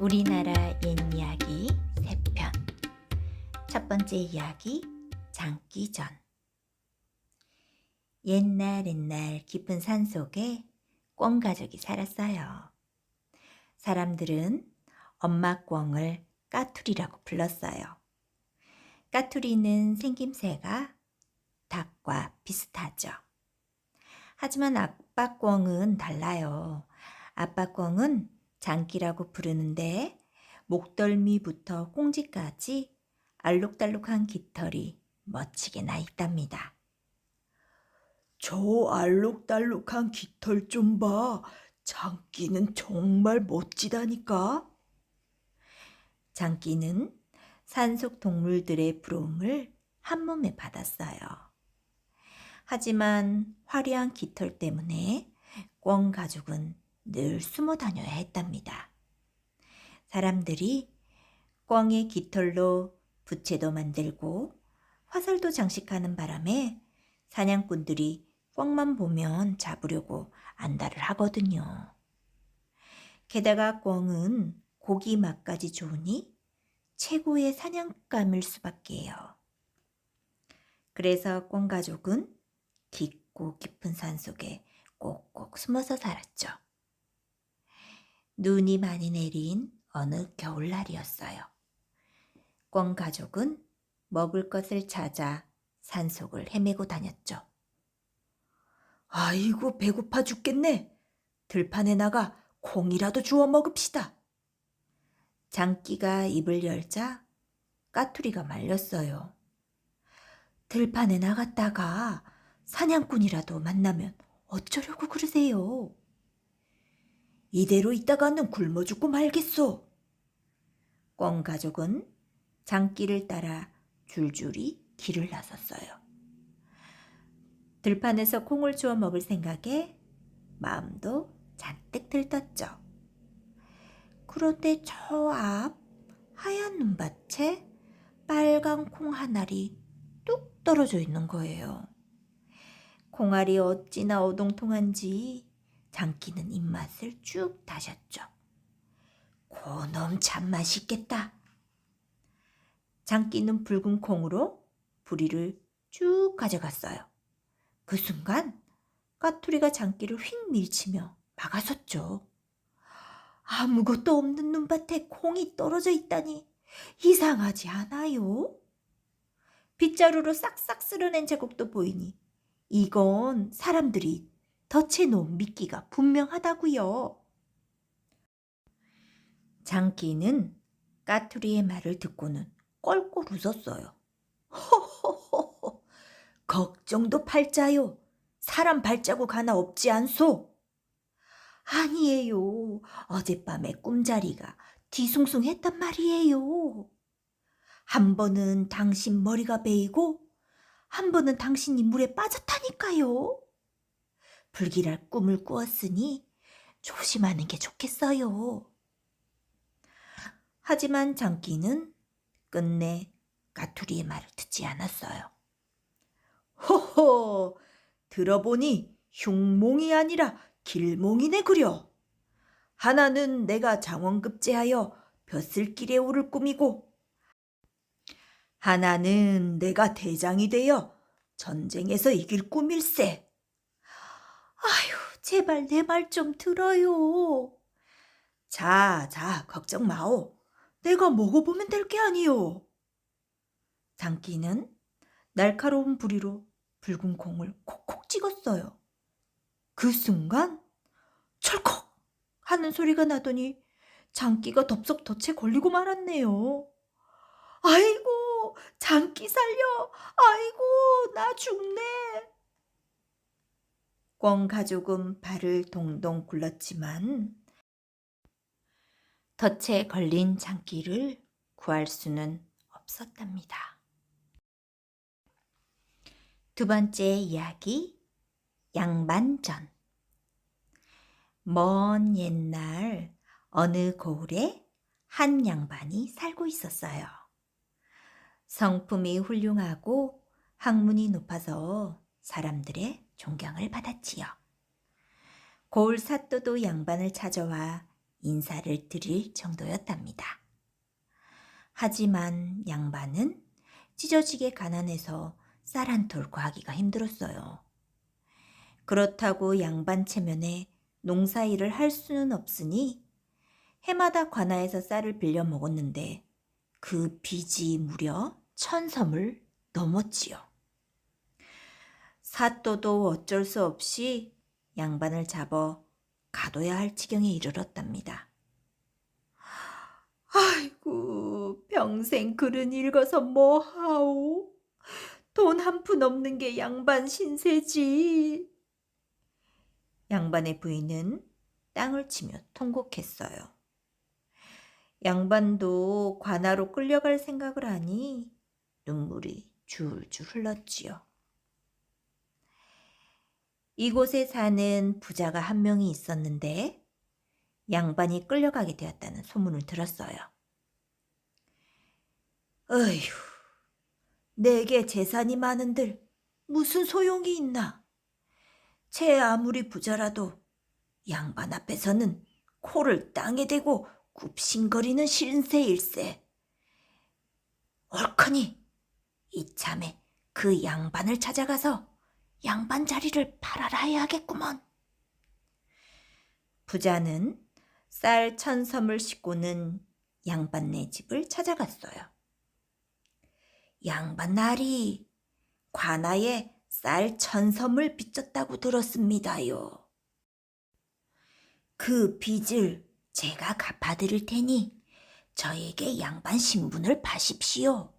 우리나라 옛 이야기 세편첫 번째 이야기 장기전 옛날 옛날 깊은 산 속에 꿩 가족이 살았어요. 사람들은 엄마 꿩을 까투리라고 불렀어요. 까투리는 생김새가 닭과 비슷하죠. 하지만 아빠 꿩은 달라요. 아빠 꿩은 장기라고 부르는데 목덜미부터 꽁지까지 알록달록한 깃털이 멋지게 나 있답니다. 저 알록달록한 깃털 좀 봐. 장기는 정말 멋지다니까. 장기는 산속 동물들의 부러움을 한 몸에 받았어요. 하지만 화려한 깃털 때문에 꿩 가족은 늘 숨어 다녀야 했답니다. 사람들이 꿩의 깃털로 부채도 만들고 화살도 장식하는 바람에 사냥꾼들이 꿩만 보면 잡으려고 안달을 하거든요. 게다가 꿩은 고기 맛까지 좋으니 최고의 사냥감일 수밖에요. 그래서 꿩 가족은 깊고 깊은 산 속에 꼭꼭 숨어서 살았죠. 눈이 많이 내린 어느 겨울날이었어요. 꿩 가족은 먹을 것을 찾아 산속을 헤매고 다녔죠. 아이고, 배고파 죽겠네. 들판에 나가 콩이라도 주워 먹읍시다. 장기가 입을 열자 까투리가 말렸어요. 들판에 나갔다가 사냥꾼이라도 만나면 어쩌려고 그러세요? 이대로 있다가는 굶어 죽고 말겠소. 꿩 가족은 장기를 따라 줄줄이 길을 나섰어요. 들판에서 콩을 주워 먹을 생각에 마음도 잔뜩 들떴죠. 그런데 저 앞 하얀 눈밭에 빨간 콩 한 알이 뚝 떨어져 있는 거예요. 콩알이 어찌나 어동통한지 장기는 입맛을 쭉 다셨죠. 고놈 참 맛있겠다. 장기는 붉은 콩으로 부리를 쭉 가져갔어요. 그 순간 까투리가 장기를 휙 밀치며 막아섰죠. 아무것도 없는 눈밭에 콩이 떨어져 있다니 이상하지 않아요? 빗자루로 싹싹 쓸어낸 자국도 보이니 이건 사람들이 덫해놓은 미끼가 분명하다고요. 장기는 까투리의 말을 듣고는 껄껄 웃었어요. 호호호호. 걱정도 팔자요. 사람 발자국 하나 없지 않소? 아니에요. 어젯밤에 꿈자리가 뒤숭숭했단 말이에요. 한 번은 당신 머리가 베이고 한 번은 당신이 물에 빠졌다니까요. 불길할 꿈을 꾸었으니 조심하는 게 좋겠어요. 하지만 장기는 끝내 까투리의 말을 듣지 않았어요. 호호. 들어보니 흉몽이 아니라 길몽이네 그려. 하나는 내가 장원급제하여 벼슬길에 오를 꿈이고 하나는 내가 대장이 되어 전쟁에서 이길 꿈일세. 아휴, 제발 내 말 좀 들어요. 자, 자, 걱정 마오. 내가 먹어보면 될 게 아니오. 장기는 날카로운 부리로 붉은 콩을 콕콕 찍었어요. 그 순간 철컥 하는 소리가 나더니 장기가 덥석 덫에 걸리고 말았네요. 아이고, 장기 살려. 아이고, 나 죽네. 꿩 가족은 발을 동동 굴렀지만 덫에 걸린 장기를 구할 수는 없었답니다. 두 번째 이야기, 양반전. 먼 옛날 어느 고을에 한 양반이 살고 있었어요. 성품이 훌륭하고 학문이 높아서 사람들의 존경을 받았지요. 고을 사또도 양반을 찾아와 인사를 드릴 정도였답니다. 하지만 양반은 찢어지게 가난해서 쌀 한 톨 구하기가 힘들었어요. 그렇다고 양반 체면에 농사일을 할 수는 없으니 해마다 관아에서 쌀을 빌려 먹었는데 그 빚이 무려 천 섬을 넘었지요. 사또도 어쩔 수 없이 양반을 잡아 가둬야 할 지경에 이르렀답니다. 아이고, 평생 글은 읽어서 뭐하오? 돈 한 푼 없는 게 양반 신세지. 양반의 부인은 땅을 치며 통곡했어요. 양반도 관아로 끌려갈 생각을 하니 눈물이 줄줄 흘렀지요. 이곳에 사는 부자가 한 명이 있었는데 양반이 끌려가게 되었다는 소문을 들었어요. 어휴, 내게 재산이 많은들 무슨 소용이 있나? 제 아무리 부자라도 양반 앞에서는 코를 땅에 대고 굽신거리는 신세일세. 옳거니 이참에 그 양반을 찾아가서 양반 자리를 팔아라 해야겠구먼. 부자는 쌀 천섬을 싣고는 양반네 집을 찾아갔어요. 양반 날이 관아에 쌀 천섬을 빚졌다고 들었습니다요. 그 빚을 제가 갚아드릴 테니 저에게 양반 신분을 파십시오.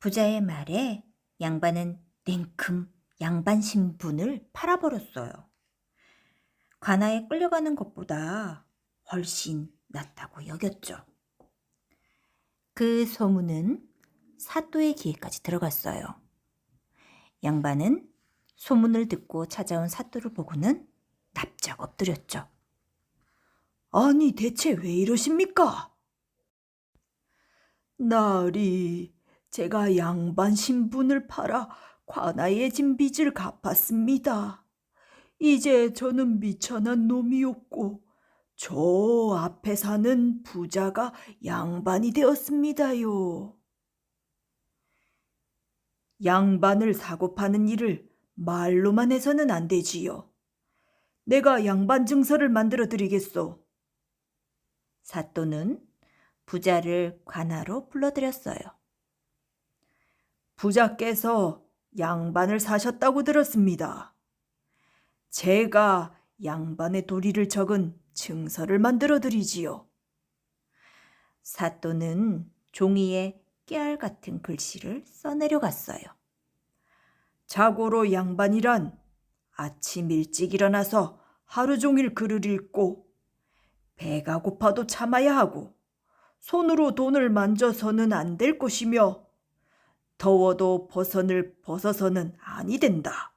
부자의 말에 양반은 냉큼 양반 신분을 팔아버렸어요. 관아에 끌려가는 것보다 훨씬 낫다고 여겼죠. 그 소문은 사또의 귀에까지 들어갔어요. 양반은 소문을 듣고 찾아온 사또를 보고는 납작 엎드렸죠. 아니, 대체 왜 이러십니까? 날이 제가 양반 신분을 팔아 관아에 진 빚을 갚았습니다. 이제 저는 미천한 놈이었고, 저 앞에 사는 부자가 양반이 되었습니다요. 양반을 사고 파는 일을 말로만 해서는 안 되지요. 내가 양반 증서를 만들어 드리겠소. 사또는 부자를 관하로 불러들였어요. 부자께서 양반을 사셨다고 들었습니다. 제가 양반의 도리를 적은 증서를 만들어 드리지요. 사또는 종이에 깨알 같은 글씨를 써내려 갔어요. 자고로 양반이란 아침 일찍 일어나서 하루 종일 글을 읽고 배가 고파도 참아야 하고 손으로 돈을 만져서는 안 될 것이며 더워도 버선을 벗어서는 아니 된다.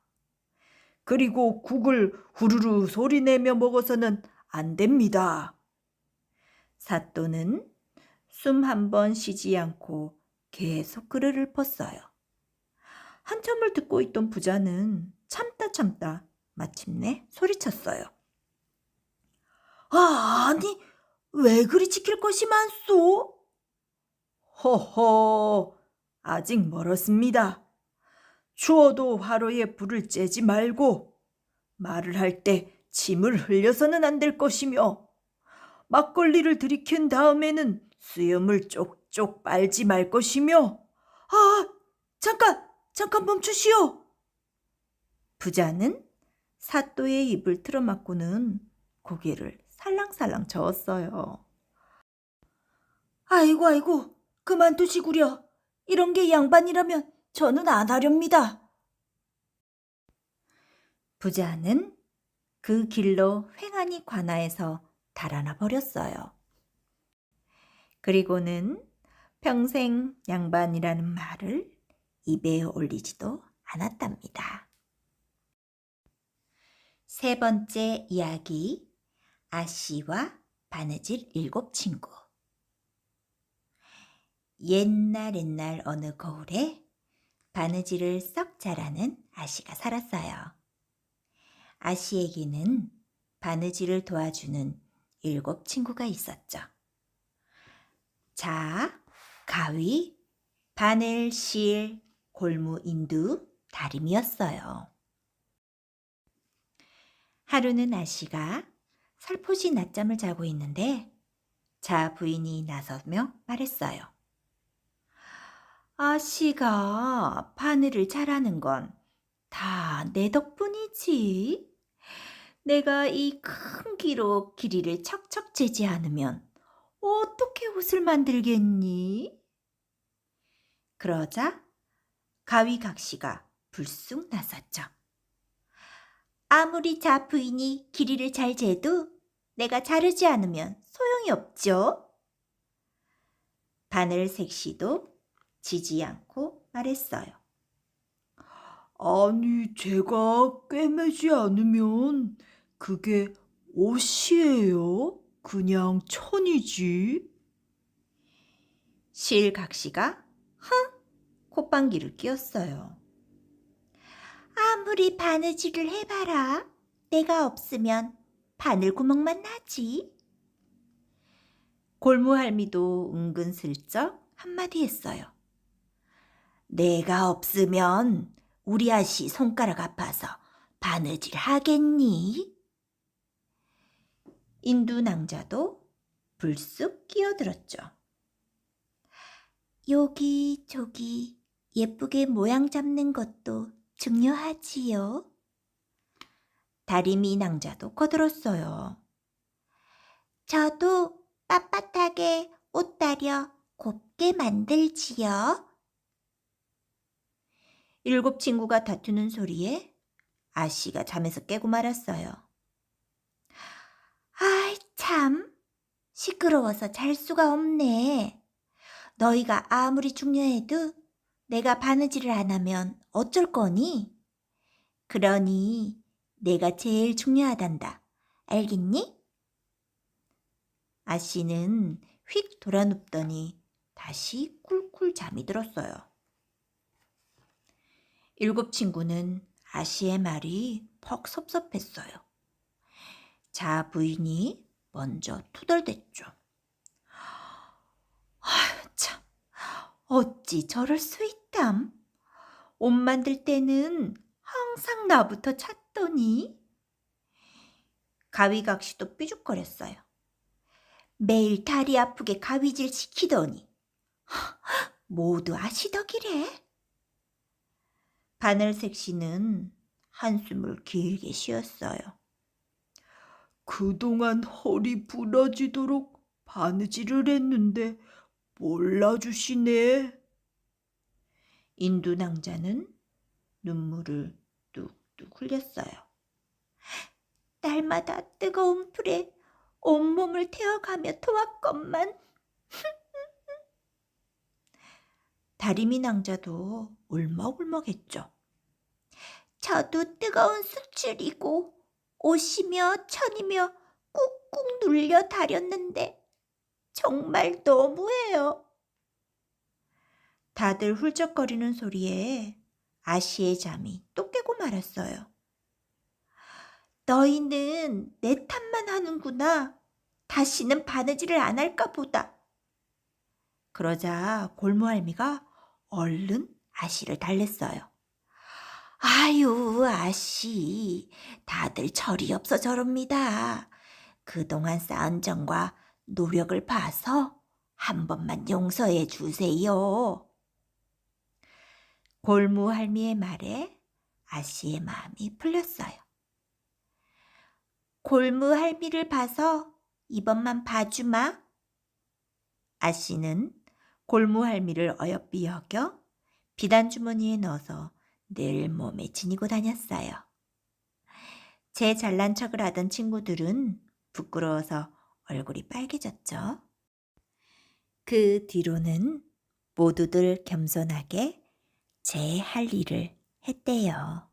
그리고 국을 후루루 소리내며 먹어서는 안 됩니다. 사또는 숨 한 번 쉬지 않고 계속 글을 읊었어요. 한참을 듣고 있던 부자는 참다 참다 마침내 소리쳤어요. 아, 아니, 왜 그리 지킬 것이 많소? 허허, 아직 멀었습니다. 추워도 화로에 불을 쬐지 말고 말을 할 때 침을 흘려서는 안 될 것이며 막걸리를 들이킨 다음에는 수염을 쪽쪽 빨지 말 것이며 아, 잠깐, 잠깐 멈추시오. 부자는 사또의 입을 틀어막고는 고개를 살랑살랑 저었어요. 아이고, 아이고, 그만두시구려. 이런 게 양반이라면 저는 안 하렵니다. 부자는 그 길로 횡하니 관아에서 달아나 버렸어요. 그리고는 평생 양반이라는 말을 입에 올리지도 않았답니다. 세 번째 이야기 아씨와 바느질 일곱 친구 옛날 옛날 어느 거울에 바느질을 썩 잘하는 아씨가 살았어요. 아씨에게는 바느질을 도와주는 일곱 친구가 있었죠. 자, 가위, 바늘, 실, 골무, 인두, 다림이었어요. 하루는 아씨가 살포시 낮잠을 자고 있는데 자 부인이 나서며 말했어요. 아씨가 바늘을 잘하는 건 다 내 덕분이지. 내가 이 큰 기로 길이를 척척 재지 않으면 어떻게 옷을 만들겠니? 그러자 가위 각시가 불쑥 나섰죠. 아무리 자 부인이 길이를 잘 재도 내가 자르지 않으면 소용이 없죠. 바늘 색시도 지지 않고 말했어요. 아니, 제가 꿰매지 않으면 그게 옷이에요? 그냥 천이지. 실각시가 흥 콧방귀를 뀌었어요. 아무리 바느질을 해봐라. 내가 없으면 바늘 구멍만 나지. 골무할미도 은근슬쩍 한마디 했어요. 내가 없으면 우리 아씨 손가락 아파서 바느질 하겠니? 인두 낭자도 불쑥 끼어들었죠. 여기 저기 예쁘게 모양 잡는 것도 중요하지요. 다리미 낭자도 거들었어요. 저도 빳빳하게 옷 다려 곱게 만들지요. 일곱 친구가 다투는 소리에 아씨가 잠에서 깨고 말았어요. 아이 참 시끄러워서 잘 수가 없네. 너희가 아무리 중요해도 내가 바느질을 안 하면 어쩔 거니? 그러니 내가 제일 중요하단다. 알겠니? 아씨는 휙 돌아눕더니 다시 꿀꿀 잠이 들었어요. 일곱 친구는 아씨의 말이 퍽 섭섭했어요. 자 부인이 먼저 투덜댔죠. 아휴, 참. 어찌 저럴 수 있담? 옷 만들 때는 항상 나부터 찾더니. 가위각시도 삐죽거렸어요. 매일 다리 아프게 가위질 시키더니. 하, 모두 아시덕이래. 바늘색 씨는 한숨을 길게 쉬었어요. 그동안 허리 부러지도록 바느질을 했는데 몰라주시네. 인두 낭자는 눈물을 뚝뚝 흘렸어요. 날마다 뜨거운 불에 온몸을 태워가며 도왔건만. 다리미 낭자도 울먹울먹했죠. 저도 뜨거운 수출이고 옷이며 천이며 꾹꾹 눌려 다렸는데 정말 너무해요. 다들 훌쩍거리는 소리에 아씨의 잠이 또 깨고 말았어요. 너희는 내 탓만 하는구나. 다시는 바느질을 안 할까 보다. 그러자 골무할미가 얼른 아씨를 달랬어요. 아유, 아씨. 다들 철이 없어 저럽니다. 그동안 쌓은 정과 노력을 봐서 한 번만 용서해 주세요. 골무 할미의 말에 아씨의 마음이 풀렸어요. 골무 할미를 봐서 이번만 봐주마. 아씨는 골무 할미를 어여삐 여겨 비단 주머니에 넣어서 늘 몸에 지니고 다녔어요. 제 잘난 척을 하던 친구들은 부끄러워서 얼굴이 빨개졌죠. 그 뒤로는 모두들 겸손하게 제 할 일을 했대요.